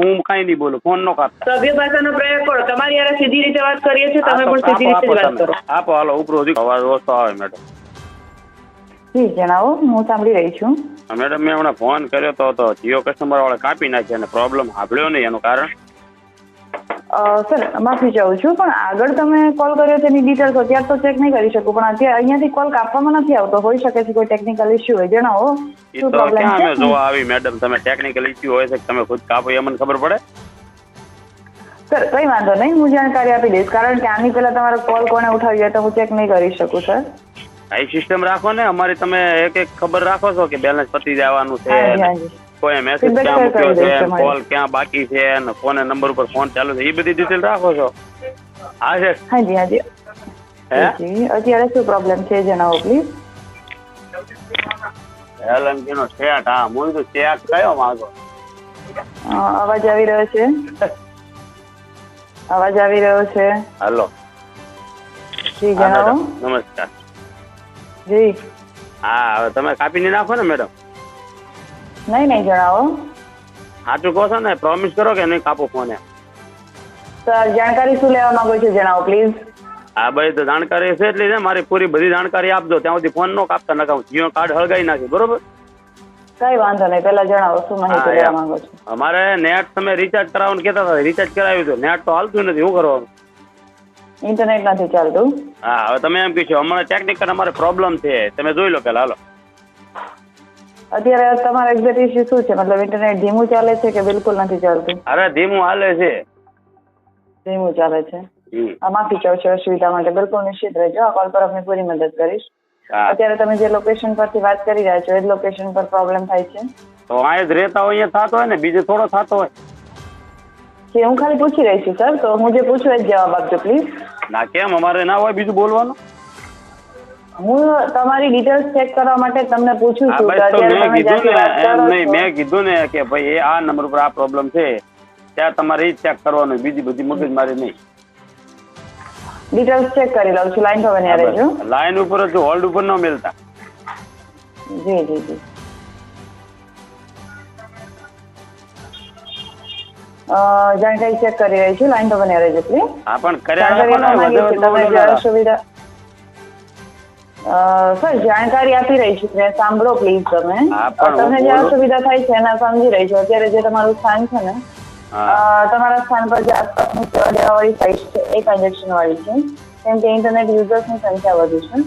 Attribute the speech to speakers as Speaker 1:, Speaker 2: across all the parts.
Speaker 1: હું કઈ નહીં બોલું ફોન નો કાપ.
Speaker 2: સભ્ય ભાષાનો પ્રયોગ કરો. તમારી યાર સીધી રીતે વાત કરીએ છીએ તમે
Speaker 1: આપો,
Speaker 2: પણ સીધી રીતે વાત કરો.
Speaker 1: આપો હાલો ઉપરો હજી અવાજ ઓછો આવે મેડમ.
Speaker 3: જી જણાવો હું સાંભળી રહી છું.
Speaker 1: મેડમ મેં હમણાં ફોન કર્યો તો તો જીઓ કસ્ટમર વાળા કાપી નાખ્યા અને પ્રોબ્લેમ સાંભળ્યો નહીં એનું કારણ.
Speaker 3: સર માફી ચાહું છું પણ આગળ તમે કોલ કર્યો તેની ડિટેલ્સ અત્યારે તો ચેક નહીં કરી શકું પણ અત્યારે અહીંયાથી કોલ કાપવામાં નથી આવતો હોઈ શકે છે કોઈ ટેકનિકલ ઇસ્યુ હોય જણાવો શું પ્રોબ્લેમ
Speaker 1: અમે
Speaker 3: છે?
Speaker 1: જોવા આવી મેડમ તમે ટેકનિકલ ઇસ્યુ હોય છે તમે ખુદ કાપો એ મને ખબર પડે?
Speaker 3: સર કઈ વાંધો નહીં હું જાણકારી આપી દઈશ કારણ કે આની પહેલા તમારો કોલ કોને ઉઠાવ્યો તો હું ચેક નહીં કરી શકું સર.
Speaker 1: આ સિસ્ટમ રાખો ને અમારી તમે એક એક ખબર રાખો છો કે બેલેન્સ પતી જવાનું છે કોઈ મેસેજ ક્યાં મૂક્યો છે કોલ ક્યાં બાકી છે ને કોને નંબર ઉપર ફોન ચાલુ છે. એ બધી ડિટેલ રાખો છો? હા છે?
Speaker 3: હાજી હાજી.
Speaker 1: હે?
Speaker 3: જી અત્યારે શું પ્રોબ્લેમ છે જણાવો પ્લીઝ
Speaker 1: એલએનજી નો સેટ હા હું તો ચેક કયો માંગો?
Speaker 3: અવાજ આવી રહ્યો છે? અવાજ આવી રહ્યો છે?
Speaker 1: હેલો.
Speaker 3: જી જણાવો.
Speaker 1: નમસ્કાર.
Speaker 3: જી.
Speaker 1: હા હવે તમે કાપીને નાખો ને મેડમ?
Speaker 3: નહીં નહીં જણાવો.
Speaker 1: સાચું કહો છો ને પ્રોમિસ કરો કે નહીં કાપો ફોન
Speaker 3: સર જાણકારી શું લેવા માંગો છો જણાવો પ્લીઝ
Speaker 1: હા ભાઈ તો જાણકારી છે એટલી છે મારી પૂરી બધી જાણકારી આપજો. ત્યાં સુધી ફોન નો કાપતા નકા હું જીઓ કાર્ડ હળગાઈ નાખી બરોબર?
Speaker 3: કઈ વાંધો નહીં પેલા જણાવો શું માહિતી લેવા માંગો છો?
Speaker 1: અમારે નેટ તમે રિચાર્જ કરાવવાનું કહેતા હતા રિચાર્જ કરાવ્યું હતું. નેટ તો હાલતું નથી શું કરવાનું?
Speaker 3: ઇન્ટરનેટ નથી ચાલતું.
Speaker 1: હા હવે તમે એમ કહીશો અમારે ટેકનિકલ અમારે પ્રોબ્લેમ છે. તમે જોઈ લો પેલા હાલો.
Speaker 3: અત્યારે તમારો એક્ઝેક્ટ ઇશ્યુ શું છે? મતલબ ઇન્ટરનેટ ધીમું ચાલે છે કે બિલકુલ નથી ચાલતું?
Speaker 1: અરે ધીમું હાલે છે.
Speaker 3: ધીમું ચાલે છે. માફી ચાહું છું અસુવિધા માટે. બિલકુલ નિશ્ચિત રહેજો. આ કોલ પર આપની પૂરી મદદ કરીશ. અત્યારે તમે જે લોકેશન પરથી વાત કરી રહ્યા છો એ જ લોકેશન પર પ્રોબ્લેમ થાય છે.
Speaker 1: તો અહીંયા જ રહેતા હોય અહીંયા થતો હોય ને બીજે થોડો થતો હોય.
Speaker 3: કે હું ખાલી પૂછી રહી છું સર. તો હું જે પૂછું એ જ જવાબ આપજો પ્લીઝ
Speaker 1: ના કેમ? અમારે ના હોય બીજું બોલવાનું?
Speaker 3: હું તમારી ડિટેલ્સ ચેક કરવા માટે તમને પૂછું છું
Speaker 1: તો મેં કીધું ને નહીં મેં કીધું ને કે ભાઈ આ નંબર ઉપર આ પ્રોબ્લેમ છે ત્યાં તમારે એ ચેક કરવાનું બીજી બધી મગજ મારી નહીં.
Speaker 3: ડિટેલ્સ ચેક કરી લઉં છું લાઈન બન્યા રહેજો.
Speaker 1: લાઈન ઉપર જ હોલ્ડ ઉપર ન મિલતા.
Speaker 3: જી જી જી. જાણકારી ચેક કરી રહી છું લાઈન પર બની રહેજો પ્લીઝ
Speaker 1: હા પણ કર્યા
Speaker 3: જાણકારી સર જાણકારી આપી રહી છું. ને સાંભળો પ્લીઝ તમે. તમને જે
Speaker 1: બોલું.
Speaker 3: અસુવિધા થાય છે એના સમજી રહી છું. અત્યારે જે તમારું સ્થાન છે ને તમારા સ્થાન પર જે આસપાસની સેવા દેવાવાળી સાઇટ છે એ કન્જેક્શન વાળી છે. કેમ કે ઇન્ટરનેટ યુઝર્સની સંખ્યા વધુ છે.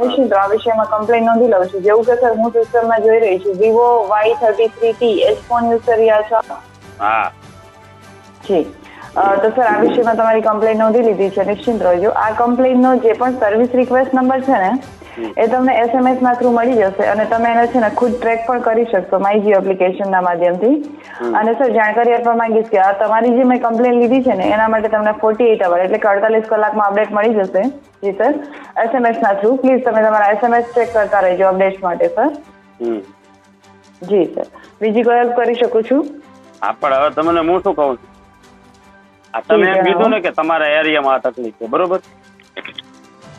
Speaker 3: નિશ્ચિત આ વિષયમાં કમ્પ્લેન નોંધી લઉં છું? જેવું કે સર હું સિસ્ટમમાં જોઈ રહી છું. Vivo Y thirty three T H phone use કરી રહ્યા છો જી તો સર આ વિષયમાં તમારી કમ્પ્લેન નોંધી લીધી છે. નિશ્ચિત રહેજો. આ કમ્પ્લેનનો જે પણ સર્વિસ રિક્વેસ્ટ નંબર છે ને એ તમને એસએમએસ ના થ્રુ મળી જશે અને તમે એને છે ને ખુદ ટ્રેક પણ કરી શકશો માયજી એપ્લિકેશનના માધ્યમથી. અને સર જાણકારી આપવા માંગીશ કે આ તમારી જે મેં કમ્પ્લેન લીધી છે ને એના માટે તમને ફોર્ટી એટ અવર એટલે કે અડતાલીસ કલાકમાં અપડેટ મળી જશે. જી સર એસએમએસ ના થ્રુ પ્લીઝ તમે તમારા એસએમએસ ચેક કરતા રહેજો અપડેટ માટે સર જી સર બીજી કોઈ હેલ્પ કરી શકું છું?
Speaker 1: હા પણ હવે તમને હું શું કહું? છું તમે એમ કીધું ને કે તમારા એરિયામાં આ તકલીફ છે બરોબર?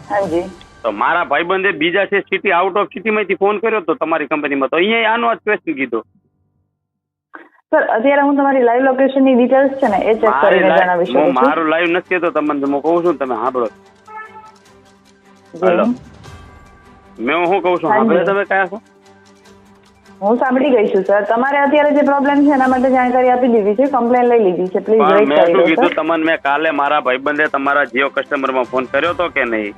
Speaker 3: હાજી
Speaker 1: તો મારા ભાઈબંધે બીજા છે સિટી આઉટ ઓફ સિટીમાંથી ફોન કર્યો તો તમારી કંપનીમાં તો અહીંયા આનો જ ક્વેશ્ચન કીધો.
Speaker 3: સર અત્યારે હું તમારી લાઈવ લોકેશનની ડિટેલ્સ છે ને એ ચેક કરીને જણાવી શકું છું.
Speaker 1: મારું લાઈવ નથી કહેતો તમને હું કહું છું તમે સાંભળો. હલો. મેં હું કહું છું. સાંભળે તમે કયા છો
Speaker 3: હું સાંભળી ગઈ છું સર તમારે અત્યારે જે પ્રોબ્લેમ છે એના માટે જાણકારી આપી દીધી છે કમ્પ્લેન લઈ લીધી છે. પ્લીઝ વેઇટ કરી
Speaker 1: કીધું તમને મેં કાલે મારા ભાઈબંધે તમારા જીઓ કસ્ટમરમાં ફોન કર્યો તો કે નહીં?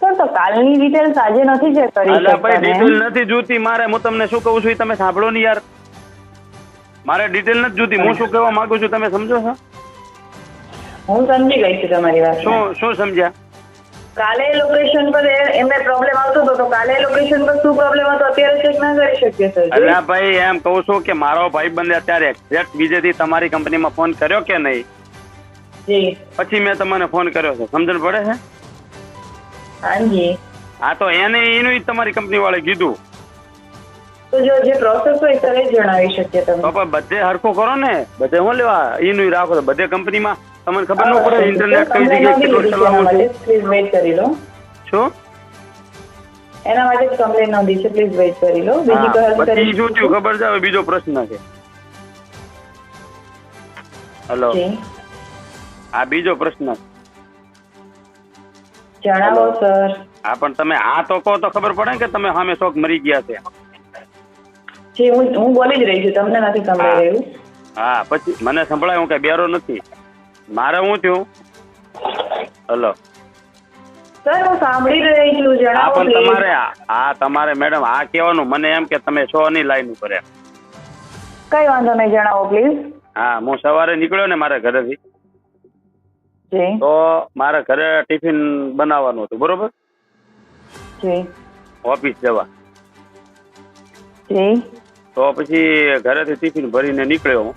Speaker 3: સર તો કાલની ડિટેલ્સ આજે નથી ચેક કરી
Speaker 1: અલ્યા ભાઈ
Speaker 3: શકતા ને.
Speaker 1: ડિટેલ નથી જોતી મારે હું તમને શું કહું છું એ તમે સાંભળો ને યાર. મારે ડિટેલ નથી જોતી હું શું કહેવા માંગુ છું તમે સમજો છો
Speaker 3: હું સમજી ગઈ છું તમારી વાત
Speaker 1: શું શું સમજ્યા?
Speaker 3: કાલે લોકેશન પર એમને પ્રોબ્લેમ આવતો હતો. તો કાલે લોકેશન પર શું પ્રોબ્લેમ હતો અત્યારે ચેક ના કરી શકીએ સર
Speaker 1: અલ્યા ભાઈ એમ કહું છું કે મારો ભાઈબંધે અત્યારે એક્ઝેક્ટ બીજેથી તમારી કંપનીમાં ફોન કર્યો કે નહીં? પછી મેં તમને ફોન કર્યો છે. સમજણ પડે છે?
Speaker 3: હાજી.
Speaker 1: હા તો એને એનું તમારી કંપની વાળે કીધું.
Speaker 3: તો જો જે પ્રોસેસ હોય સર એ જણાવી શકીએ
Speaker 1: તો પણ બધે હરખું કરો ને. બધે હું લેવા એનું રાખો તો બધે કંપનીમાં તમને ખબર ન પડે ઇન્ટરનેટ કઈ જગ્યાએ કેટલું ચલાવવું છે.
Speaker 3: પ્લીઝ વેઇટ કરી લો.
Speaker 1: શું?
Speaker 3: એના માટે કમ્પ્લેન નોંધી છે પ્લીઝ વેઇટ કરી લો. બીજી
Speaker 1: હા,
Speaker 3: કરી
Speaker 1: ખબર છે? પ્રશ્ન છે. હલો આ બીજો પ્રશ્ન
Speaker 3: જણાવો સર.
Speaker 1: હા પણ તમે આ તો કહો તો ખબર પડે કે તમે સામે શોખ મરી ગયા છે.
Speaker 3: જે હું હું બોલી જ રહી છું તમને નથી સંભળાઈ રહ્યું?
Speaker 1: હા પછી મને સંભળાય હું કઈ બેરો નથી. મારે હું થયું? હલો.
Speaker 3: સર હું સાંભળી રહી છું જણાવો
Speaker 1: પણ તમારે આ તમારે મેડમ આ કહેવાનું મને એમ કે તમે છો ની લાઈન ઉપર
Speaker 3: કઈ વાંધો નહીં જણાવો પ્લીઝ
Speaker 1: હા હું સવારે નીકળ્યો ને મારા ઘરેથી. તો મારા ઘરે ટિફિન બનાવવાનું હતું બરોબર? ઓફિસ જવા. તો પછી ઘરેથી ટિફિન ભરીને નીકળ્યો હું.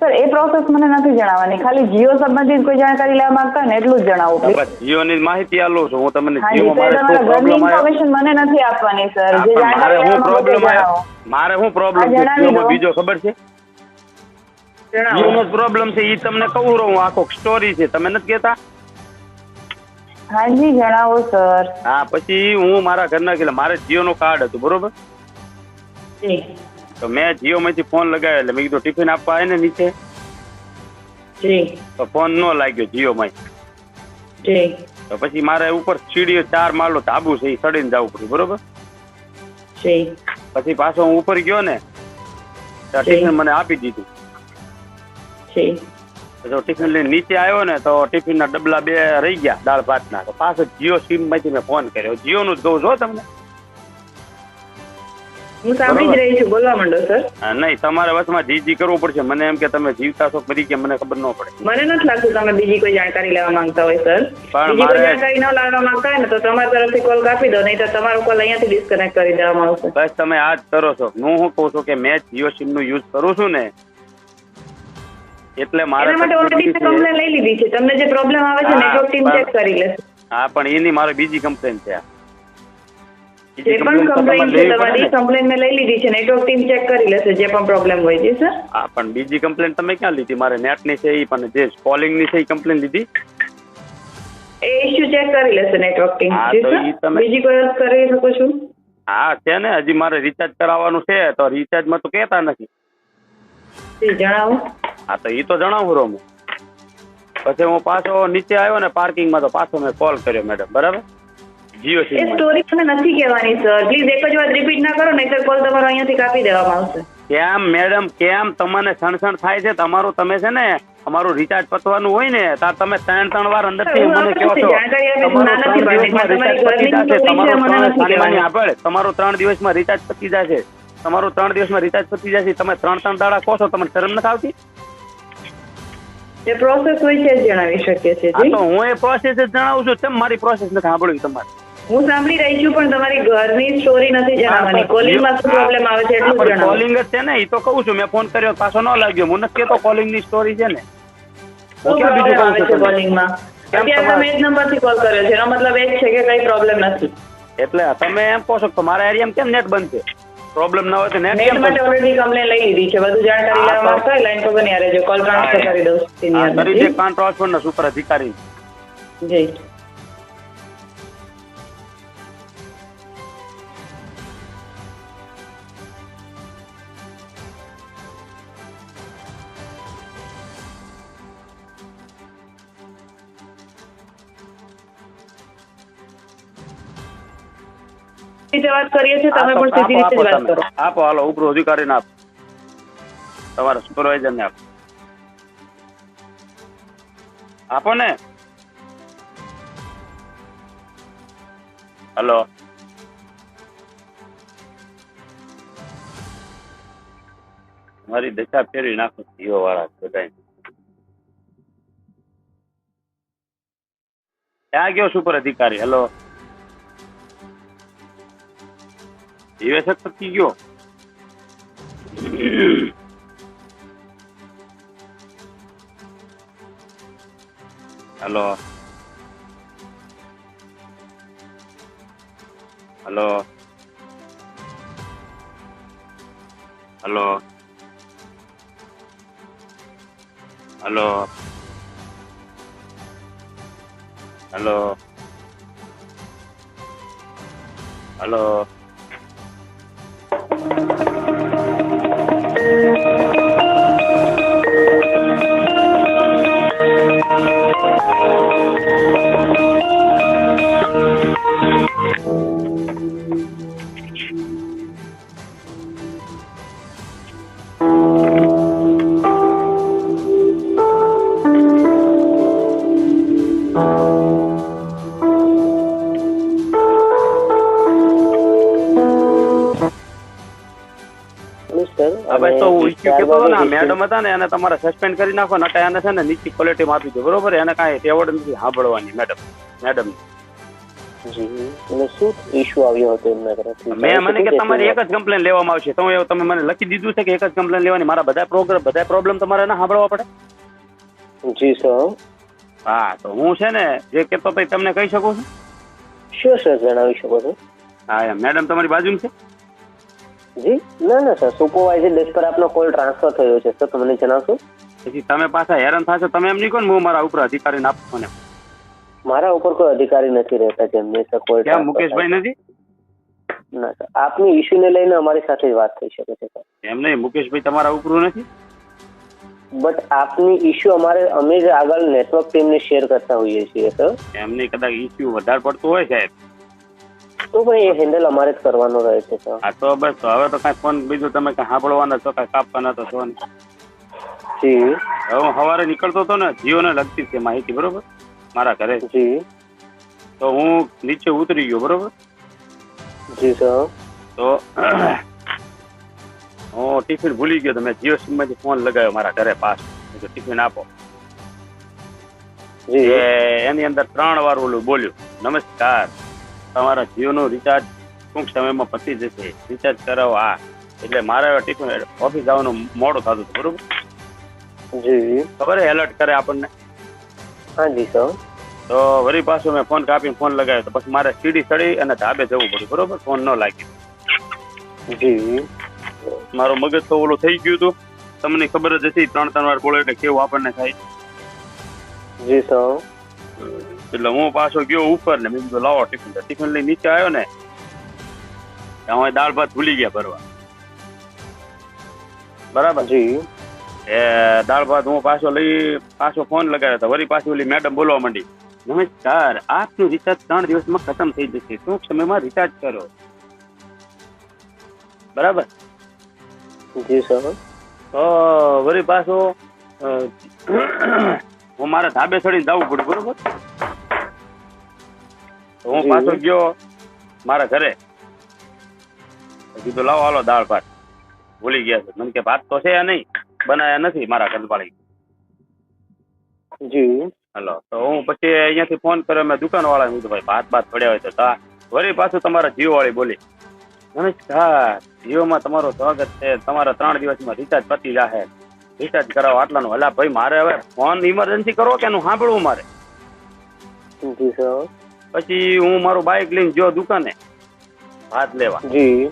Speaker 3: સર એ પ્રોસેસ મને નથી જણાવવાની. ખાલી જીઓ સંબંધિત કોઈ જાણકારી લેવા માંગતા ને એટલું જ જણાવો. please.
Speaker 1: ની માહિતી આલું છું. હું તમને જીઓ મારે શું પ્રોબ્લેમ
Speaker 3: ઇન્ફોર્મેશન મને નથી આપવાની સર. જે
Speaker 1: જાણકારી મારે
Speaker 3: હું
Speaker 1: શું પ્રોબ્લેમ મારે શું પ્રોબ્લેમ છે? બીજો ખબર છે?
Speaker 3: જણાવો.
Speaker 1: જીઓનો પ્રોબ્લેમ છે એ તમને કહું રહું આખો સ્ટોરી છે તમે નથી કહેતા?
Speaker 3: હાજી જણાવો સર
Speaker 1: હા પછી હું મારા ઘરના ગયેલા મારે જીઓનું કાર્ડ હતું બરોબર? તો મેં જીઓ માંથી ફોન લગાવ્યો એટલે મેં કીધું ટિફિન આપવા આવે ને નીચે. તો ફોન ન લાગ્યો જીઓ માં તો પછી મારે ઉપર સીડીઓ ચાર માળનો ધાબુ છે એ ચડીને જવું પડ્યું બરોબર? પછી પાછો હું ઉપર ગયો ને ટિફિન મને આપી દીધું.
Speaker 3: જી
Speaker 1: તો ટિફિન લઈને નીચે આવ્યો ને તો ટિફિનના ડબલા બે રહી ગયા દાળ ભાતના. તો પાછો જીઓ સિમમાંથી મેં ફોન કર્યો. જીઓ નું જ કહું છો તમને.
Speaker 3: હું સાંભળી જ રહી છું. બોલવા માંડો સર.
Speaker 1: નહીં તમારે વચમાં જી જી કરવું પડશે. મને એમ કે તમે જીવતા છો મને ખબર ન પડે.
Speaker 3: મને નથી લાગતું તમે બીજી કોઈ જાણકારી લેવા માંગતા હોય સર. બીજી કોઈ
Speaker 1: મારે-
Speaker 3: જાણકારી ન લાવવા માંગતા હોય ને તો તમારા તરફથી કોલ કાપી દો નહીં તો તમારો કોલ અહીંયાથી ડિસ્કનેક્ટ કરી દેવામાં આવશે.
Speaker 1: બસ તમે આ જ કરો છો. હું શું કહું છું કે મેં જીઓ સિમનું યુઝ કરું છું ને એટલે મારા
Speaker 3: માટે ઓલરેડી કમ્પ્લેન લઈ લીધી છે. તમને જે પ્રોબ્લેમ આવે છે નેટવર્ક ટીમ ચેક કરી લેશે.
Speaker 1: હા પણ એની મારે બીજી કમ્પ્લેન છે.
Speaker 3: જે પણ કમ્પ્લેન છે તમારી કમ્પ્લેન મેં લઈ લીધી છે. નેટવર્ક ટીમ ચેક કરી લેશે જે પણ પ્રોબ્લેમ હોય છે સર
Speaker 1: હા પણ બીજી કમ્પ્લેન તમે ક્યાં લીધી? મારે નેટની છે એ પણ જે કોલિંગની છે એ કમ્પ્લેન લીધી?
Speaker 3: એ ઇશ્યુ ચેક કરી લેશે નેટવર્ક ટીમ
Speaker 1: હા, તો તમે-
Speaker 3: બીજી કોઈ હેલ્પ કરી શકું છું?
Speaker 1: હા છે ને હજી મારે રિચાર્જ કરાવવાનું છે તો રિચાર્જમાં તો કહેતા નથી.
Speaker 3: જણાવો.
Speaker 1: હા તો એ તો જણાવું રહું પછી હું પાછો નીચે આવ્યો ને પાર્કિંગમાં તો પાછો મેં કોલ કર્યો મેડમ બરાબર? જીઓ
Speaker 3: એ
Speaker 1: સિમ
Speaker 3: સ્ટોરી મને નથી કહેવાની સર પ્લીઝ એક જ વાત રિપીટ ના કરો નહીતર કોલ તમારો અહીંયાથી કાપી દેવામાં આવશે.
Speaker 1: કેમ મેડમ કેમ તમને સણસણ થાય છે? તમારું તમે છે ને અમારું રિચાર્જ પતવાનું હોય ને તાર તમે ત્રણ ત્રણ વાર અંદરથી મને કહો છો તમારું ત્રણ દિવસમાં રિચાર્જ પતી જશે તમારું ત્રણ તમારું ત્રણ દિવસમાં રિચાર્જ પતી જશે. તમારું ત્રણ દિવસમાં રિચાર્જ પતી જશે તમે ત્રણ ત્રણ દાડા કહો છો તમને શરમ નથી આવતી?
Speaker 3: એ પ્રોસેસ હોય છે જણાવી શકીએ જી.
Speaker 1: તો હું એ પ્રોસેસ જ જણાવું છું તેમ મારી પ્રોસેસ નથી સાંભળ્યું તમારે?
Speaker 3: હું સાંભળી રહી છું પણ તમારી ઘરની સ્ટોરી નથી જણાવવાની. કોલિંગમાં શું પ્રોબ્લેમ આવે છે એટલું જણાવો.
Speaker 1: કોલિંગ જ છે ને એ તો કહું છું મેં ફોન કર્યો પાછો ન લાગ્યો. હું નથી કહેતો કોલિંગની સ્ટોરી છે ને.
Speaker 3: શું પ્રોબ્લેમ આવે છે કોલિંગમાં અત્યારે તમે એ જ નંબરથી કોલ કર્યો છે એનો મતલબ એ જ છે કે કઈ પ્રોબ્લેમ નથી.
Speaker 1: એટલે તમે એમ કહો છો મારા એરિયામાં કેમ નેટ બંધ છે? પ્રોબ્લેમ ના હોય તો નેટ કેમ
Speaker 3: માટે ઓલરેડી કમ્પ્લેન લઈ લીધી છે. બધું જાણકારી લેવા માંગતા હોય લાઈન પર બની રહેજો. કોલ ટ્રાન્સફર કરી દઉં
Speaker 1: હા, કરી દે કાન ટ્રાન્સફર ના સુપર અધિકારી.
Speaker 3: જી. રીતે વાત કરીએ છીએ તમે પણ સીધી રીતે વાત કરો.
Speaker 1: આપો હાલો ઉપરો અધિકારીને આપો. તમારા સુપરવાઇઝર ને આપો. આપો ને. હલો. મારી દશા ફેરવી નાખો જીઓ વાળા બધા ક્યાં ગયો સુપર અધિકારી? હલો. જીવેશક થકી ગયો hello hello hello hello hello hello ને મેડમ હતા ને એને તમારે સસ્પેન્ડ કરી નાખો નકા એને છે ને નીચી ક્વોલિટીમાં આપી દો બરોબર? એને કાંઈ ટેવડ નથી સાંભળવાની મેડમ. મેં મને કે તમારી એક જ કમ્પ્લેન લેવામાં આવશે. તો તમે મને લખી દીધું છે કે એક જ કમ્પ્લેન લેવાની? મારા બધા પ્રોગ્રામ બધા પ્રોબ્લેમ તમારે ના સાંભળવા પડે?
Speaker 4: જી સર.
Speaker 1: હા તો હું છે ને જે કેતો તમને કહી શકું છું?
Speaker 4: શું સર જણાવી શકો છો?
Speaker 1: હા મેડમ તમારી બાજુમાં છે?
Speaker 4: જી? ના ના સર. સુપરવાઇઝર ડેસ્ક પર આપનો કોલ ટ્રાન્સફર થયો છે સર. તમને જણાવશો?
Speaker 1: પછી તમે પાછા હેરાન થશો. તમે એમ નહીં કહો ને હું મારા ઉપર અધિકારીને આપું મને.
Speaker 4: મારા ઉપર કોઈ અધિકારી નથી રહેતા જેમને સર કોઈ કેમ
Speaker 1: મુકેશભાઈ નથી?
Speaker 4: ના સર. આપની ઇશ્યુને લઈને અમારી સાથે જ વાત થઈ શકે છે સર.
Speaker 1: એમ નહીં મુકેશભાઈ તમારા ઉપર નથી?
Speaker 4: બટ આપની ઇશ્યુ અમારે અમે જ આગળ નેટવર્ક ટીમને શેર કરતા હોઈએ છીએ સર.
Speaker 1: એમને કદાચ ઇશ્યુ વધારે પડતું હોય સાહેબ.
Speaker 4: તો ભાઈ એ હેન્ડલ અમારે જ કરવાનો રહે છે સર
Speaker 1: આ તો બસ હવે તો કાંઈ ફોન બીજું તમે કાંઈ સાંભળવાના છો કાંઈ કાપવાના તો છો
Speaker 4: જી.
Speaker 1: હવે હું સવારે નીકળતો હતો ને જીઓને લગતી જ છે માહિતી બરોબર? મારા ઘરે.
Speaker 4: જી.
Speaker 1: તો હું નીચે ઉતરી ગયો બરોબર?
Speaker 4: જી સર
Speaker 1: તો હું ટિફિન ભૂલી ગયો તો મેં જીઓ સિમમાંથી ફોન લગાવ્યો મારા ઘરે પાસ ટિફિન આપો.
Speaker 4: જી.
Speaker 1: એની અંદર ત્રણ વાર ઓલું બોલ્યું નમસ્કાર. તમારા જીઓનું રિચાર્જ ટૂંક સમયમાં પતી જશે. રિચાર્જ કરાવો આ. એટલે મારે હવે ઓફિસ જવાનું મોડું થતું હતું બરોબર?
Speaker 4: જી
Speaker 1: ખબર એલર્ટ કરે આપણને?
Speaker 4: હા જી સર.
Speaker 1: તો વળી પાછું મેં ફોન કાપીને ફોન લગાવ્યો તો પછી મારે સીડી ચડી અને ધાબે જવું પડ્યું બરોબર? ફોન ન લાગ્યો.
Speaker 4: જી.
Speaker 1: મારું મગજ તો ઓલું થઈ ગયું હતું. તમને ખબર જ હતી ત્રણ ત્રણ વાર બોલો એટલે કેવું આપણને થાય.
Speaker 4: જી સર.
Speaker 1: એટલે હું પાછો ગયો ઉપર ને મેં કીધું લાવો ટિફિન ટિફિન લઈ નીચે આવ્યો ને ત્યાં અમે દાળ ભાત ભૂલી ગયા ભરવા. બરાબર
Speaker 4: જી
Speaker 1: એ દાળ ભાત હું પાછો લઈ પાછો ફોન લગાવ્યો તો વળી પાછી ઓલી મેડમ બોલવા માંડી નમસ્કાર આપનું રિચાર્જ ત્રણ દિવસમાં ખતમ થઈ જશે. ટૂંક સમયમાં રિચાર્જ કરો? બરાબર?
Speaker 4: જી સર.
Speaker 1: તો વળી પાછો હું મારા ધાબે ચડીને જવું પડ્યું બરોબર? હું. પાછો ગયો મારા ઘરે. કીધું લાવો હાલો દાળ ભાત. ભૂલી ગયા છે. મને કે ભાત તો છે નહીં બનાયા નથી મારા ઘરવાળી
Speaker 4: જી.
Speaker 1: હલો તો હું પછી અહીંયાથી ફોન કર્યો મેં દુકાન વાળા કીધું ભાઈ ભાત ભાત પડ્યા હોય તો તા વળી પાછું તમારા જીઓ વાળી બોલી નમસ્કાર જીઓમાં તમારું સ્વાગત છે. તમારા ત્રણ દિવસમાં રિચાર્જ પતી જાહે. રિચાર્જ કરાવો આટલાનું. હલા ભાઈ મારે હવે ફોન ઇમરજન્સી કરો કે એનું સાંભળવું મારે?
Speaker 4: જી સર
Speaker 1: પછી હું મારું બાઇક લઈને જો દુકાને ભાત લેવા.
Speaker 4: જી.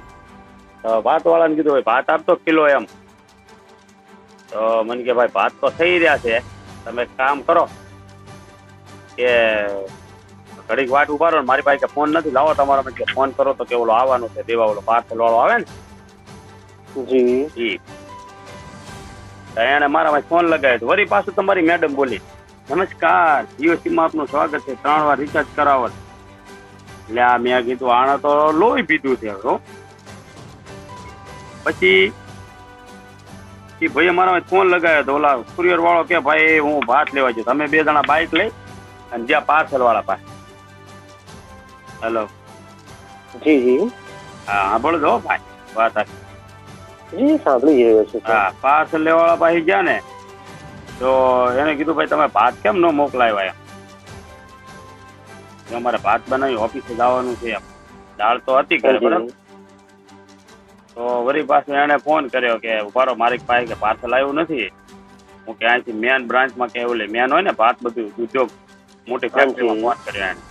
Speaker 1: ભાત વાળાને કીધું ભાઈ ભાત આપતો કિલો એમ. તો મને કે ભાઈ ભાત તો થઈ રહ્યા છે. તમે કામ કરો કે ઘડીક વાટ ઊભા રહો મારી પાસે ફોન નથી લાવો તમારા. મને ફોન કરો તો કે ઓલો આવવાનો છે દેવા ઓલો પાર્સલ વાળો આવે ને.
Speaker 4: જી.
Speaker 1: ઈ. એને મારા ફોન લગાવ્યો વરી પાછું તમારી મેડમ બોલી નમસ્કાર. જીઓ સિમ આપનું સ્વાગત છે. ત્રણ વાર રિચાર્જ કરાવો એટલે આ મેં કીધું આણે તો લોહી પીધું છે હો. પછી એ ભાઈ અમારા ફોન લગાવ્યો તો ઓલા કુરિયર વાળો કે ભાઈ હું ભાત લેવા જઉં તમે બે જણા બાઇક લઈ અને જ્યાં પાર્સલ વાળા પાસે. હેલો
Speaker 4: જી જી.
Speaker 1: હા સાંભળજો હો ભાઈ. વાત.
Speaker 4: જી સાંભળી રહ્યો છું
Speaker 1: હા પાર્સલ લેવાવાળા પાસે ગયા ને તો એને કીધું ભાઈ તમે ભાત કેમ ન મોકલાવ્યા એમ? અમારે ભાત બનાવી ઓફિસે જવાનું છે એમ. દાળ તો હતી ઘરે બરાબર? તો વળી પાછું એને ફોન કર્યો કે ઉભારો મારી પાસે કે પાર્સલ આવ્યું નથી. હું કે અહીંથી મેન બ્રાન્ચમાં કે લે મેન હોય ને ભાત બધું ઉદ્યોગ મોટી ફેક્ટરીમાં ફોન કર્યો એને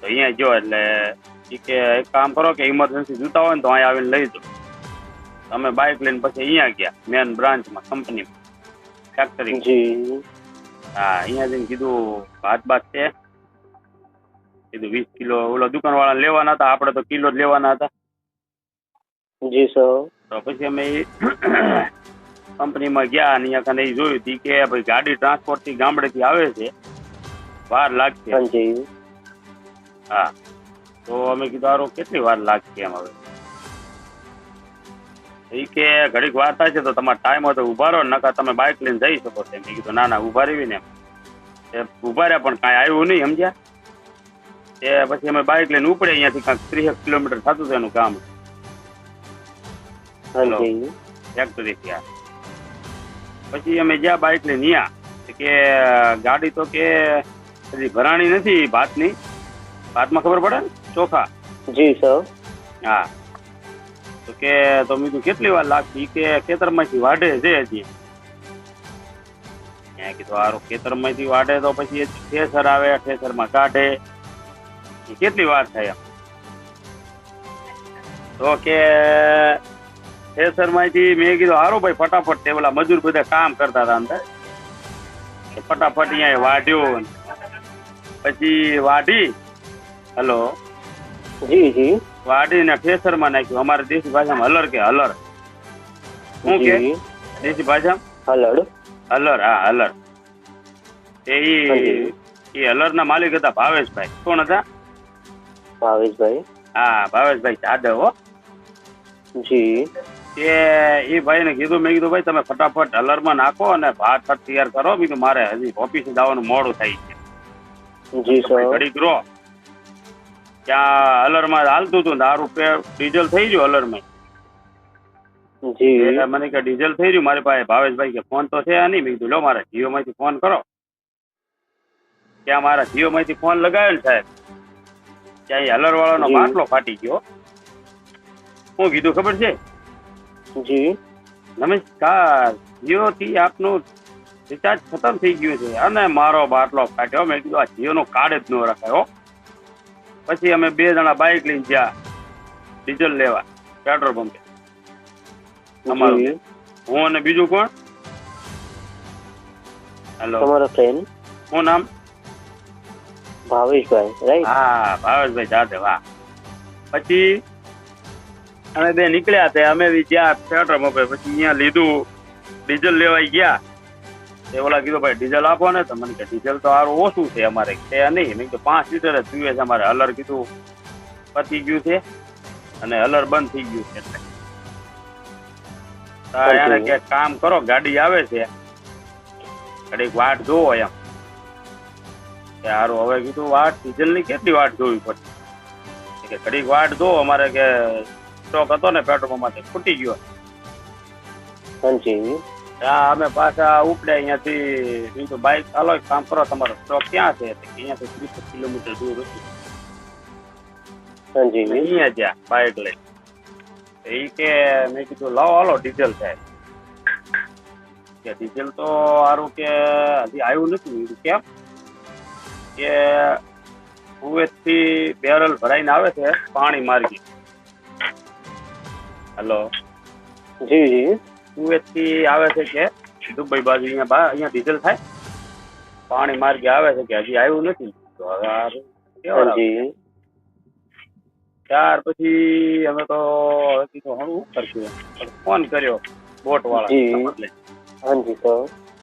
Speaker 1: તો અહીંયા જો એટલે એ કે એક કામ કરો કે ઇમરજન્સી જોતા હોય ને તો અહીંયા આવીને લઈ જાઓ. અમે બાઇક લઈને પછી અહીંયા ગયા મેન બ્રાન્ચમાં કંપનીમાં ફેક્ટરી
Speaker 4: જી.
Speaker 1: હા અહીંયા જઈને કીધું ભાત ભાત છે. કીધું વીસ કિલો ઓલા દુકાન વાળા લેવાના હતા આપણે તો કિલો જ લેવાના હતા.
Speaker 4: જી સર
Speaker 1: તો પછી અમે કંપનીમાં ગયા અને અહીંયા કને જોયું તી કે ભાઈ ગાડી ટ્રાન્સપોર્ટથી ગામડે થી આવે છે. વાર લાગશે. હા તો અમે કીધું આરો કેટલી વાર લાગશે એમ હવે? કે ઘડીક વાત થાય છે તો તમારે ટાઈમ હોય તો ઊભા રહો નકા તમે બાઇક લઈને જઈ શકો છો. મેં કીધું ના ના ઊભા રહેવી ને એ ઊભા રહ્યા પણ કાંઈ આવ્યું નહીં સમજ્યા? એ પછી અમે બાઇક લઈને ઉપડે અહીંયાથી કાંઈક ત્રીસ કિલોમીટર થતું હતું એનું કામ. હેલો. ફેક્ટરી ત્યાં પછી અમે જ્યાં બાઇક લઈને ન્યા કે ગાડી તો કે હજી ભરાણી નથી ભાતની. ભાતમાં ખબર પડે ને? ચોખા?
Speaker 4: જી સર
Speaker 1: હા. તો કે તો મેં કેટલી વાર લાગશે? કે, ખેતરમાંથી વાઢે છે હજી. મેં કીધું, હારું, ખેતરમાંથી વાઢે તો પછી ઠેસર આવે, ઠેસરમાં કાઢે. કેટલી વાર થાય તો કે, ઠેસરમાંથી મેં કીધું સારું ભાઈ, ફટાફટ તે પેલા મજૂર બધા કામ કરતા હતા અંદર. ફટાફટ અહીંયા વાઢ્યો પછી વાઢી. હલો.
Speaker 4: જી જી.
Speaker 1: વાડીને ઠેસરમાં નાખ્યું. અમારે દેશી ભાષામાં હલર કે હલર. શું કે? દેશી ભાષામાં
Speaker 4: હલર.
Speaker 1: હલર હા હલર. એ એ હલરના માલિક હતા ભાવેશભાઈ. કોણ હતા?
Speaker 4: ભાવેશભાઈ.
Speaker 1: હા ભાવેશભાઈ જાદવ હો.
Speaker 4: જી.
Speaker 1: કે એ ભાઈને કીધું મેં કીધું ભાઈ તમે ફટાફટ હલરમાં નાખો અને ભાત તૈયાર કરો. કીધું મારે હજી ઓફિસે જવાનું મોડું થાય છે.
Speaker 4: જી સર.
Speaker 1: ઘડીક ત્યાં હલરમાં હાલતું હતું દારૂ ડીઝલ થઈ ગયું હલરમાં
Speaker 4: જી.
Speaker 1: એટલે મને કે ડીઝલ થઈ ગયું મારી પાસે ભાવેશભાઈ કે ફોન તો છે નહીં. મેં કીધું લો મારા જીઓ માંથી ફોન કરો. ત્યાં મારા જીઓ માંથી ફોન લગાવ્યો ને સાહેબ. ત્યાં હલર વાળાનો
Speaker 4: નો
Speaker 1: બાટલો ફાટી ગયો. હું કીધું ખબર છે?
Speaker 4: જી.
Speaker 1: નમસ્કાર જીઓ થી આપનું રિચાર્જ ખતમ થઈ ગયું છે અને મારો બાટલો ફાટ્યો. મેં કીધું આ જીઓ નો કાર્ડ જ ન રખાયો પછી અમે બે જણા બાઇક લઈને ગયા. ડીઝલ લેવા. પેટ્રોલ પંપે. અમારું. હું અને બીજું કોણ? હેલો
Speaker 4: તમારો ફ્રેન્ડ
Speaker 1: શું નામ?
Speaker 4: ભાવેશભાઈ રાઈટ
Speaker 1: હા ભાવેશભાઈ જાતે વાહ. પછી અમે બે નીકળ્યા હતા અમે બી ગયા પેટ્રોલ પંપે પછી અહીંયા લીધું. ડીઝલ લેવાઈ ગયા. તે ઓલા કીધું ભાઈ ડીઝલ આપો ને. તો મને કે ડીઝલ તો સારું ઓછું છે અમારે. છે નહીં મેં કે પાંચ લીટર જ પીવે છે અમારે. હલર કીધું પતી ગયું છે. અને હલર બંધ થઈ ગયું છે એટલે. એને કે કામ કરો ગાડી આવે છે. ઘડીક વાટ જોવો એમ. કે સારું હવે કીધું વાટ ડીઝલની કેટલી વાટ જોવી પડશે? કે ઘડીક વાટ જો અમારે કે સ્ટોક હતો ને પેટ્રોલ પંપ ફૂટી ગયો.
Speaker 4: હાજી
Speaker 1: ત્યાં અમે પાછા ઉપડે અહીંયાથી. મેં તો બાઇક ચાલો એક કામ કરો તમારો. સ્ટોક ક્યાં છે? તો અહીંયાથી ત્રીસ કિલોમીટર દૂર હતું
Speaker 4: હાજી.
Speaker 1: અહીંયા જ્યાં બાઇક લઈ. એ કે મેં કીધું લાવો હાલો ડીઝલ સાહેબ કે ડીઝલ તો સારું કે હજી આવ્યું નથી. કેમ? કે કુવેતથી બેરલ ભરાઈને આવે છે પાણી માર્ગી હેલો.
Speaker 4: જી જી.
Speaker 1: કુવેતથી આવે છે કે દુબઈ બાજુ અહીંયા અહીંયા ડીઝલ થાય. પાણી માર્ગે આવે છે કે હજી આવ્યું નથી. તો હવે કેવું ત્યાર પછી અમે તો હવે કીધું હું કરશું. ફોન કર્યો બોટ વાળા
Speaker 4: હાજી સર